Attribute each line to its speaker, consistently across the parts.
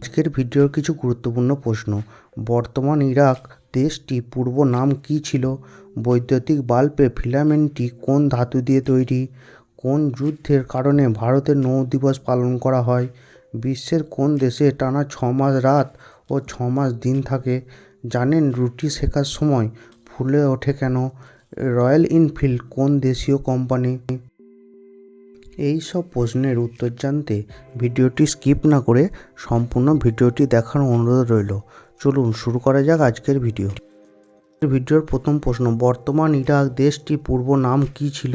Speaker 1: আজকের ভিডিওর কিছু গুরুত্বপূর্ণ প্রশ্ন। বর্তমান ইরাক দেশটি পূর্ব নাম কী ছিল? বৈদ্যুতিক বাল্বে ফিলামেন্টটি কোন ধাতু দিয়ে তৈরি? কোন যুদ্ধের কারণে ভারতের নৌ দিবস পালন করা হয়? বিশ্বের কোন দেশে টানা ছ মাস রাত ও ছ মাস দিন থাকে? জানেন রুটি শেখার সময় ফুলে ওঠে কেন? রয়্যাল এনফিল্ড কোন দেশীয় কোম্পানি? এই সব প্রশ্নের উত্তর জানতে ভিডিওটি স্কিপ না করে সম্পূর্ণ ভিডিওটি দেখার অনুরোধ রইল। চলুন শুরু করা যাক আজকের ভিডিও। ভিডিওর প্রথম প্রশ্ন, বর্তমান ইরাক দেশটি পূর্ব নাম কী ছিল?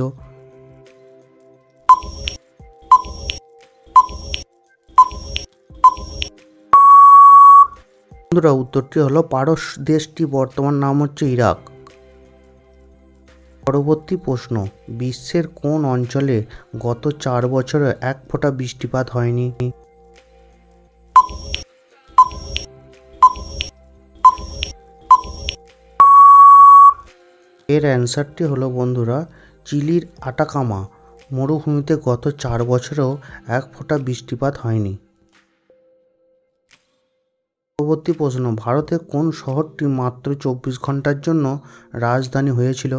Speaker 1: বন্ধুরা, উত্তরটি হলো পারস দেশটি বর্তমান নাম হচ্ছে ইরাক। পরবর্তী প্রশ্ন, বিশ্বের কোন অঞ্চলে গত চার বছরে এক ফোঁটা বৃষ্টিপাত হয়নি? এর অ্যান্সারটি হলো, বন্ধুরা, চিলির আটাকামা। মরুভূমিতে গত চার বছরেও এক ফোঁটা বৃষ্টিপাত হয়নি। পরবর্তী প্রশ্ন ভারতের কোন শহরটি মাত্র চব্বিশ ঘণ্টার জন্য রাজধানী হয়েছিল?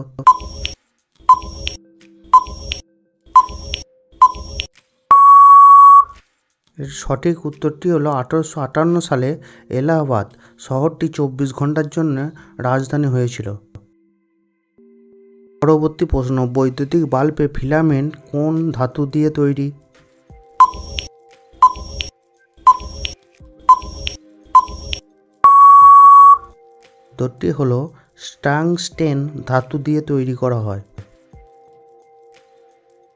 Speaker 1: এর সঠিক উত্তরটি হলো আঠারোশো আটান্ন সালে এলাহাবাদ, শহরটি চব্বিশ ঘণ্টার জন্য রাজধানী হয়েছিল। পরবর্তী প্রশ্ন, বৈদ্যুতিক বাল্বে ফিলামেন্ট কোন ধাতু দিয়ে তৈরি? উত্তরটি হলো স্টাংস্টেন ধাতু দিয়ে তৈরি করা হয়।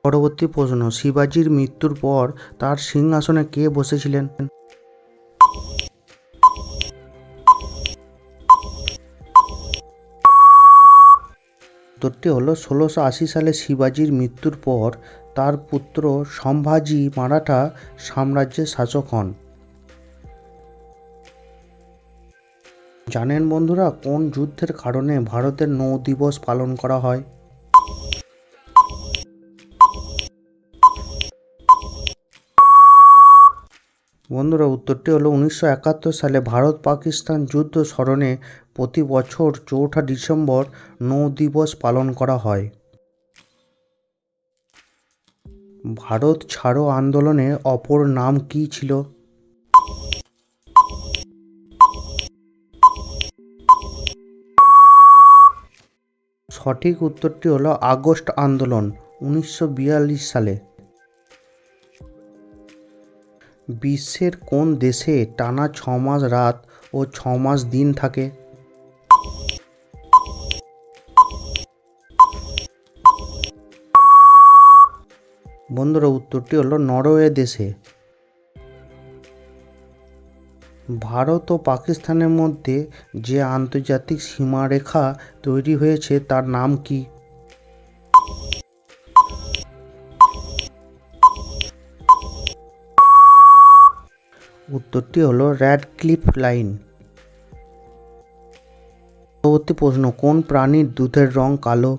Speaker 1: পরবর্তী প্রশ্ন, শিবাজির মৃত্যুর পর তার সিংহাসনে কে বসেছিলেন? উত্তরটি হলো ষোলোশো আশি সালে শিবাজির মৃত্যুর পর তার পুত্র সম্ভাজি মারাঠা সাম্রাজ্যের শাসক হন। জানেন বন্ধুরা কোন যুদ্ধের কারণে ভারতের নৌ দিবস পালন করা হয়? বন্ধুরা, উত্তরটি হলো উনিশশো একাত্তর সালে ভারত পাকিস্তান যুদ্ধ স্মরণে প্রতি বছর চৌঠা ডিসেম্বর নৌ দিবস পালন করা হয়। ভারত ছাড়ো আন্দোলনের অপর নাম কী ছিল? সঠিক উত্তরটি হলো আগস্ট আন্দোলন, উনিশশো বিয়াল্লিশ সালে। বিশ্বের কোন দেশে টানা ছ মাস রাত ও ছ মাস দিন থাকে? বন্ধুরা, উত্তরটি হলো নরওয়ে দেশে। ভারত ও পাকিস্তানের মধ্যে যে আন্তর্জাতিক সীমারেখা তৈরি হয়েছে, তার নাম কি? উত্তরটি হলো র্যাডক্লিফ লাইন। পরবর্তী প্রশ্ন, কোন প্রাণীর দুধের রং কালো?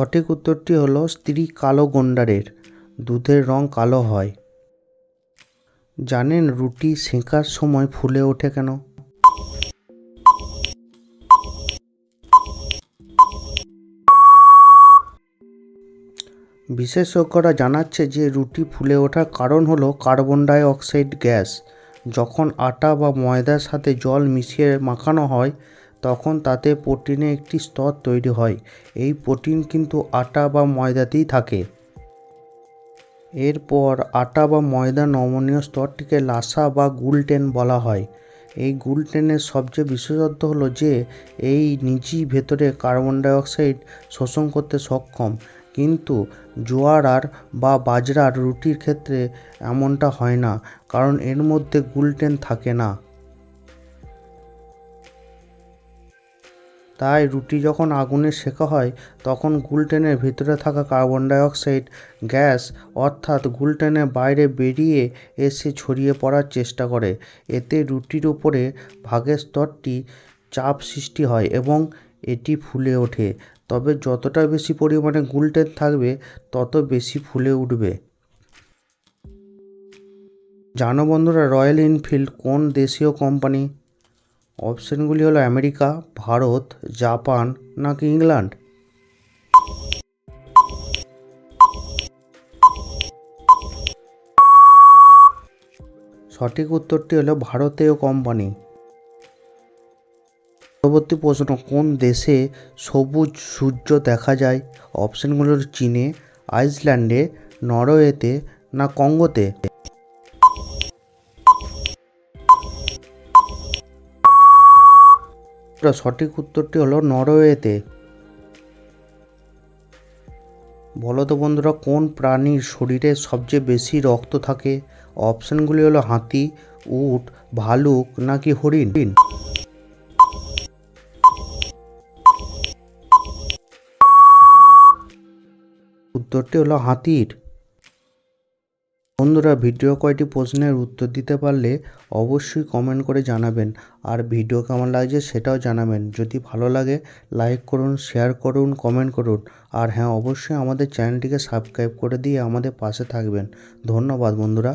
Speaker 1: সঠিক উত্তরটি হলো স্ত্রী কালো গন্ডারের। দুধের রং কালো হয়। জানেন রুটি সেঁকার সময় ফুলে ওঠে কেন? বিশেষজ্ঞরা জানাচ্ছে যে রুটি ফুলে ওঠার কারণ হলো কার্বন ডাই অক্সাইড গ্যাস। যখন আটা বা ময়দার সাথে জল মিশিয়ে মাখানো হয় তখন তাতে প্রোটিনের একটি স্তর তৈরি হয়। এই প্রোটিন কিন্তু আটা বা ময়দাতেই থাকে। এরপর আটা বা ময়দা নমনীয় স্তরটিকে লাসা বা গুলটেন বলা হয়। এই গুলটেনের সবচেয়ে বিশেষত্ব হলো যে, এই নিজেই ভেতরে কার্বন ডাইঅক্সাইড শোষণ করতে সক্ষম। কিন্তু জোয়ার আর বা বাজরার রুটির ক্ষেত্রে এমনটা হয় না, কারণ এর মধ্যে গ্লুটেন থাকে না। তাই রুটি যখন আগুনে সেঁকা হয়, তখন গ্লুটেনের ভিতরে থাকা কার্বন ডাইঅক্সাইড, গ্যাস অর্থাৎ গ্লুটেনের বাইরে বেরিয়ে এসে ছড়িয়ে পড়ার চেষ্টা করে। এতে রুটির উপরে ভাগের স্তরটি চাপ সৃষ্টি হয় এবং এটি ফুলে ওঠে। তবে যতটা বেশি পরিমাণে গ্লুটেন থাকবে, তত বেশি ফুলে উঠবে। জানো বন্ধুরা, রয়্যাল এনফিল্ড কোন দেশীয় কোম্পানি? অপশনগুলি হলো আমেরিকা, ভারত, জাপান নাকি ইংল্যান্ড? সঠিক উত্তরটি হলো ভারতীয় কোম্পানি। পরবর্তী প্রশ্ন, কোন দেশে সবুজ সূর্য দেখা যায়? অপশনগুলো চীনে, আইসল্যান্ডে, নরওয়েতে না কঙ্গোতে? সঠিক উত্তরটি হলো নরওয়েতে। বলো তো বন্ধুরা, কোন প্রাণীর শরীরে সবচেয়ে বেশি রক্ত থাকে? অপশনগুলি হলো হাতি, উট, ভালুক নাকি হরিণ? উত্তরটি হলো হাতির। বন্ধুরা, ভিডিও কয়টি প্রশ্নের উত্তর দিতে পারলে অবশ্যই কমেন্ট করে জানাবেন। আর ভিডিও কেমন লাগছে সেটাও জানাবেন। যদি ভালো লাগে লাইক করুন শেয়ার করুন কমেন্ট করুন। আর হ্যাঁ অবশ্যই আমাদের চ্যানেলটিকে সাবস্ক্রাইব করে দিয়ে আমাদের পাশে থাকবেন। ধন্যবাদ বন্ধুরা।